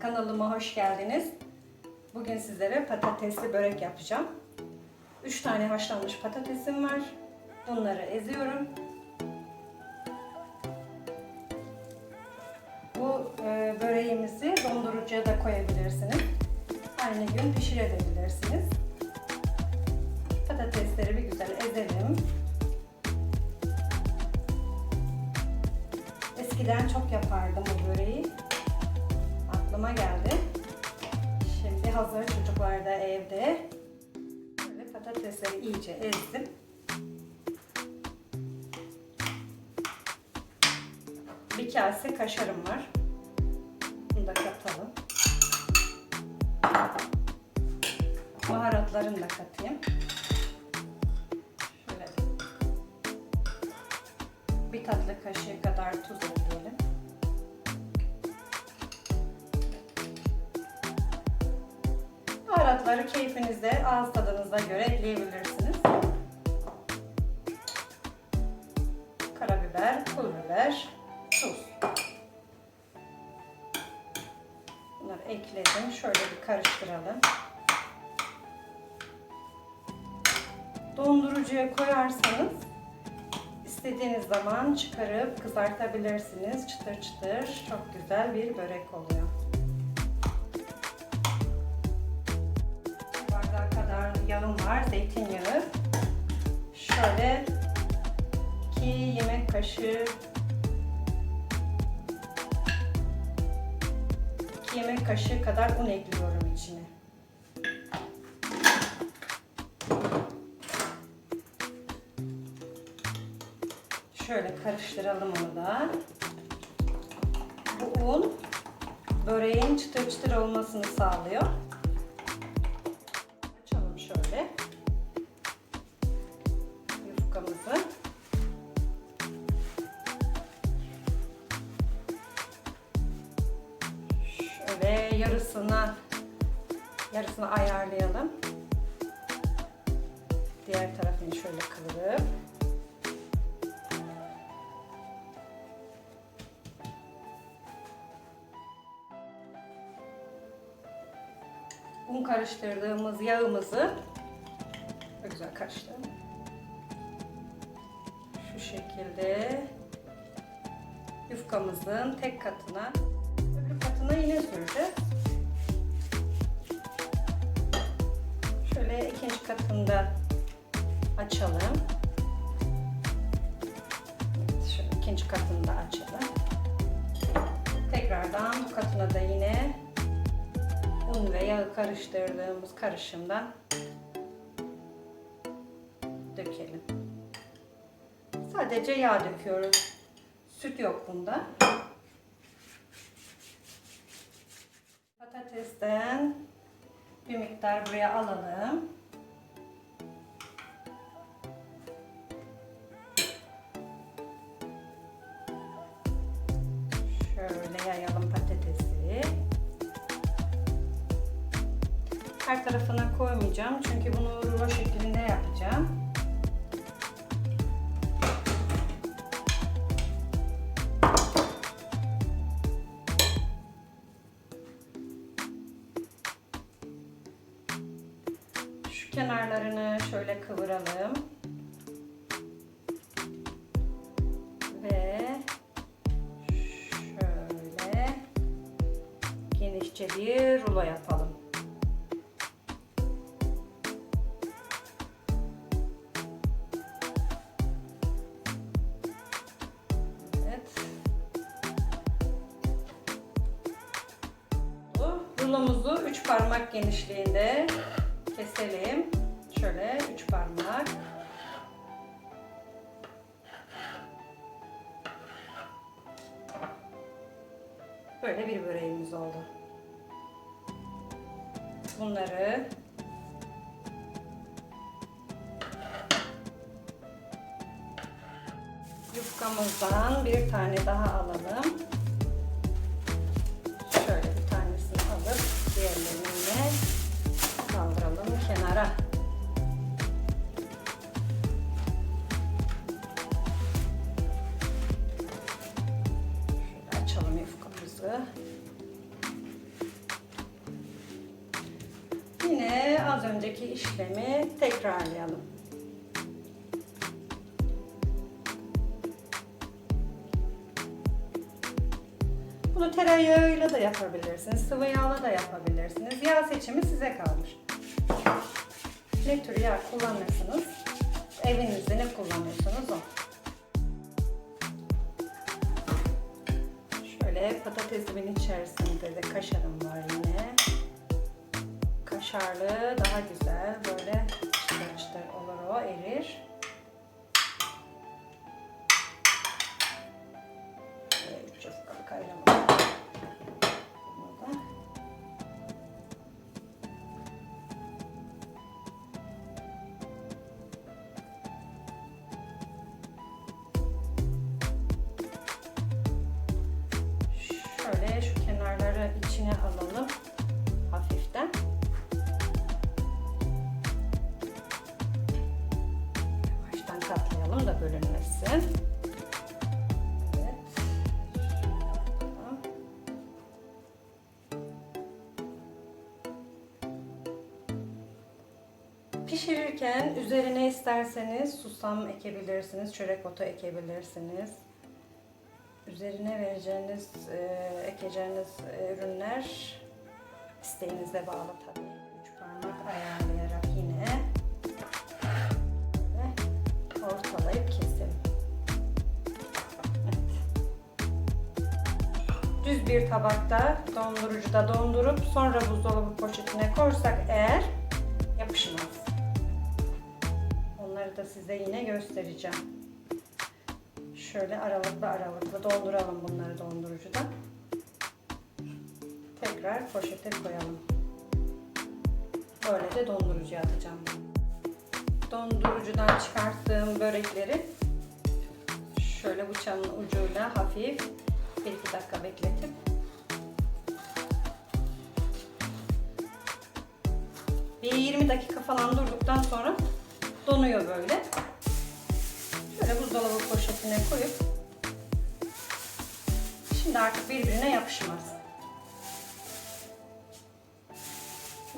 Kanalıma hoş geldiniz. Bugün sizlere patatesli börek yapacağım. 3 tane haşlanmış patatesim var. Bunları eziyorum. Bu e, böreğimizi dondurucuya da koyabilirsiniz. Aynı gün pişirebilirsiniz. Patatesleri bir güzel ezelim. Eskiden çok yapardım bu böreği. Aklıma geldi. Şimdi hazır çocuklar da evde. Böyle patatesleri iyice ezdim. Bir kase kaşarım var. Bunu da katalım. Baharatlarını da katayım. Şöyle bir tatlı kaşığı kadar tuz ekleyelim. Baharatları keyfinizde, ağız tadınıza göre ekleyebilirsiniz. Karabiber, pul biber, tuz. Bunları ekledim. Şöyle bir karıştıralım. Dondurucuya koyarsanız istediğiniz zaman çıkarıp kızartabilirsiniz. Çıtır çıtır çok güzel bir börek oluyor. Yağım var, zeytinyağı. Şöyle 2 yemek kaşığı 2 yemek kaşığı kadar un ekliyorum içine. Şöyle karıştıralım onu da. Bu un böreğin çıtır çıtır olmasını sağlıyor. Yarısına yarısını ayarlayalım. Diğer tarafını şöyle kıvırıp un karıştırdığımız yağımızı çok güzel karıştıralım. Şu şekilde yufkamızın tek katına öbür katına yine süreceğiz. Şöyle ikinci katında açalım. Evet, şöyle ikinci katını da açalım. Tekrardan bu katına da yine un ve yağı karıştırdığımız karışımdan dökelim. Sadece yağ döküyoruz. Süt yok bunda. Patatesten bir miktar buraya alalım. Şöyle yayalım patatesi. Her tarafına koymayacağım çünkü bunu rulo şeklinde yapacağım. Kıvıralım. Ve şöyle genişçe bir rulo yapalım. Rulomuzu 3 parmak genişliğinde keselim. Şöyle 3 parmak. Böyle bir böreğimiz oldu. Bunları yufkamızdan bir tane daha alalım. Şöyle bir tanesini alıp diğerlerini kaldıralım kenara. Önceki işlemi tekrarlayalım. Bunu tereyağıyla da yapabilirsiniz, sıvı yağla da yapabilirsiniz. Yağ seçimi size kalmış. Ne tür yağ kullanırsınız? Evinizde ne kullanıyorsanız o. Şöyle patatesimin içerisinde de kaşarım var yine. Kaşarlı daha güzel böyle çıtır çıtır olur o erir. Katlayalım da bölünmesin. Pişirirken üzerine isterseniz susam ekebilirsiniz, çörek otu ekebilirsiniz. Üzerine vereceğiniz, e, ekeceğiniz e, ürünler isteğinize bağlı tabii. Üç parmak ayarlayarak Düz bir tabakta dondurucuda dondurup sonra buzdolabı poşetine koysak eğer yapışmaz. Onları da size yine göstereceğim. Şöyle aralıklı aralıklı donduralım bunları dondurucuda. Tekrar poşete koyalım. Böyle de dondurucuya atacağım. Dondurucudan çıkarttığım börekleri şöyle bıçağın ucuyla hafif 1-2 dakika bekletip bir 20 dakika falan durduktan sonra donuyor böyle. Şöyle buzdolabı poşetine koyup şimdi artık birbirine yapışmaz.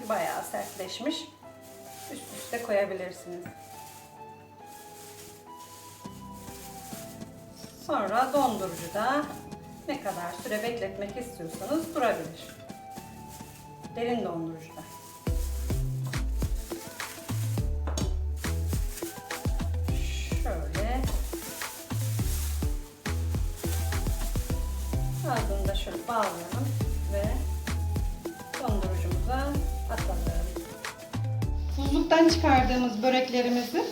Bayağı sertleşmiş. Üst üste koyabilirsiniz. Sonra dondurucuda ne kadar süre bekletmek istiyorsanız durabilir. Derin dondurucuda. Şöyle ağzını da şöyle bağlayalım ve dondurucumuza atalım. Buzluktan çıkardığımız böreklerimizi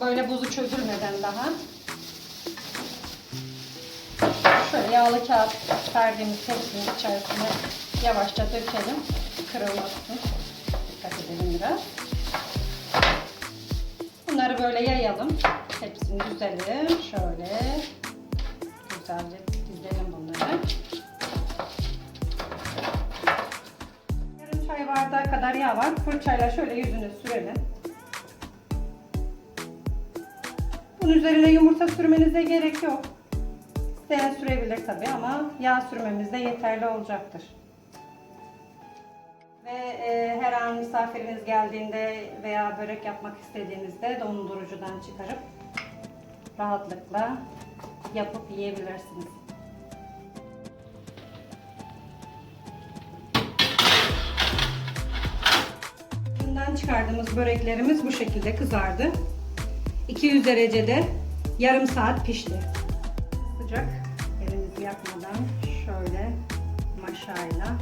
böyle buzu çözülmeden daha yağlı kağıt serdiğimiz tepsinin içerisine yavaşça dökelim. Kırılmasın. Dikkat edelim biraz. Bunları böyle yayalım. Hepsini düzelim. Şöyle güzelce dizelim bunları. Yarım çay bardağı kadar yağ var. Fırçayla şöyle yüzüne sürelim. Bunun üzerine yumurta sürmenize gerek yok. İsteyen sürebilir tabii ama yağ sürmemiz de yeterli olacaktır. Ve e, her an misafiriniz geldiğinde veya börek yapmak istediğinizde dondurucudan çıkarıp rahatlıkla yapıp yiyebilirsiniz. Fırından çıkardığımız böreklerimiz bu şekilde kızardı. 200 derecede yarım saat pişti. Sıcak elinizi yakmadan şöyle maşayla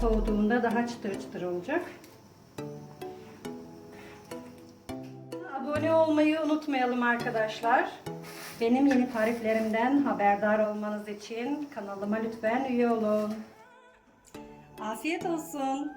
soğuduğunda daha çıtır çıtır olacak. Abone olmayı unutmayalım arkadaşlar. Benim yeni tariflerimden haberdar olmanız için kanalıma lütfen üye olun. Afiyet olsun.